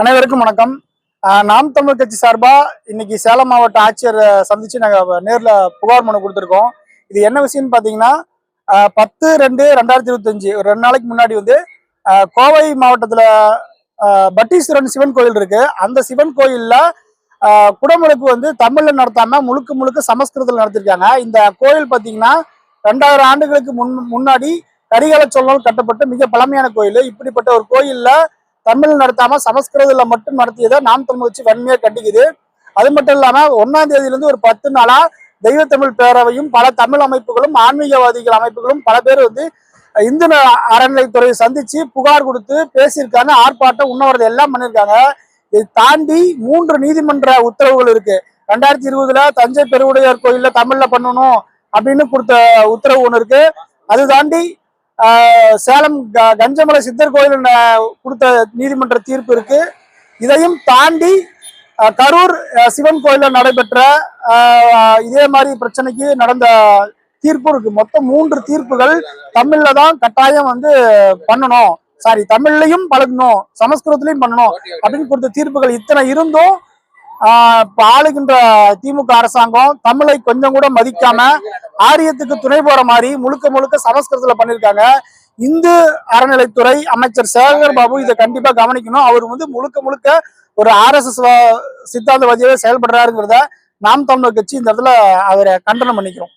அனைவருக்கும் வணக்கம். நாம் தமிழ் கட்சி சார்பா இன்னைக்கு சேலம் மாவட்ட ஆட்சியர் சந்திச்சு நாங்க நேர்ல புகார் மனு கொடுத்துருக்கோம். இது என்ன விஷயம்னு பாத்தீங்கன்னா பத்து ரெண்டு ரெண்டாயிரத்தி இருபத்தஞ்சு ஒரு ரெண்டு நாளைக்கு முன்னாடி வந்து கோவை மாவட்டத்துல பட்டீஸ்வரன் சிவன் கோயில் இருக்கு. அந்த சிவன் கோயில்ல குடமுழுக்கு வந்து தமிழ்ல நடத்தாம முழுக்க முழுக்க சமஸ்கிருதத்தில் நடத்திருக்காங்க. இந்த கோயில் பாத்தீங்கன்னா ரெண்டாயிரம் ஆண்டுகளுக்கு முன் முன்னாடி கரிகால சோழனால் கட்டப்பட்ட மிக பழமையான கோயில். இப்படிப்பட்ட ஒரு கோயில்ல தமிழ் நடத்தாம சமஸ்கிருதத்துல மட்டும் நடத்தியதை நாம் தமிழ் வச்சு வன்மையா கண்டிக்குது. அது மட்டும் இல்லாம ஒன்னாம் தேதியிலிருந்து ஒரு பத்து நாளா தெய்வ தமிழ் பேரவையும் பல தமிழ் அமைப்புகளும் ஆன்மீகவாதிகள் அமைப்புகளும் பல பேர் வந்து இந்து அறநிலைத்துறையை சந்திச்சு புகார் கொடுத்து பேசியிருக்காங்க ஆர்ப்பாட்டம் உண்ணவரது எல்லாம் பண்ணியிருக்காங்க. இதை தாண்டி மூன்று நீதிமன்ற உத்தரவுகள் இருக்கு. ரெண்டாயிரத்தி இருபதுல தஞ்சை பெருவுடையார் கோயில்ல தமிழ்ல பண்ணணும் அப்படின்னு கொடுத்த உத்தரவு ஒன்று இருக்கு. அது தாண்டி சேலம் க- கஞ்சமலை சித்தர் கோயில் கொடுத்த நீதிமன்ற தீர்ப்பு இருக்கு. இதையும் தாண்டி கரூர் சிவன் கோயில்ல நடைபெற்ற ஆஹ், இதே மாதிரி பிரச்சனைக்கு நடந்த தீர்ப்பு இருக்கு. மொத்தம் மூன்று தீர்ப்புகள் தமிழ்ல தான் கட்டாயம் வந்து பண்ணணும். சாரி தமிழ்லையும் பழகணும் சமஸ்கிருதத்திலையும் பண்ணணும் அப்படின்னு கொடுத்த தீர்ப்புகள் இத்தனை இருந்தும் ஆளுகின்ற திமுக அரசாங்கம் தமிழை கொஞ்சம் கூட மதிக்காம ஆரியத்துக்கு துணை போற மாதிரி முழுக்க முழுக்க சமஸ்கிருதத்துல பண்ணிருக்காங்க. இந்து அறநிலைத்துறை அமைச்சர் சேகர் பாபு இதை கண்டிப்பா கவனிக்கணும். அவர் வந்து முழுக்க முழுக்க ஒரு ஆர்எஸ்எஸ் சித்தாந்தவாதியாக செயல்படுறாருங்கிறத நாம் தமிழர் கட்சி இந்த இடத்துல அவரை கண்டனம் பண்ணிக்கிறோம்.